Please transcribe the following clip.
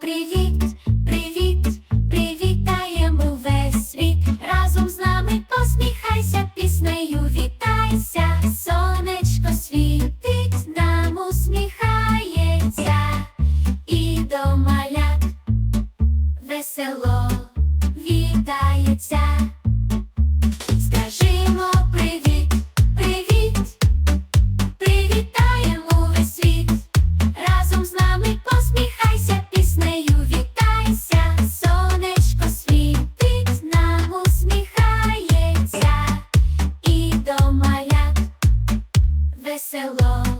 привіт, привіт, привітаємо весь світ. Разом з нами посміхайся, піснею вітайся. Сонечко світить, нам усміхається, і до малят весело вітається. Sell all.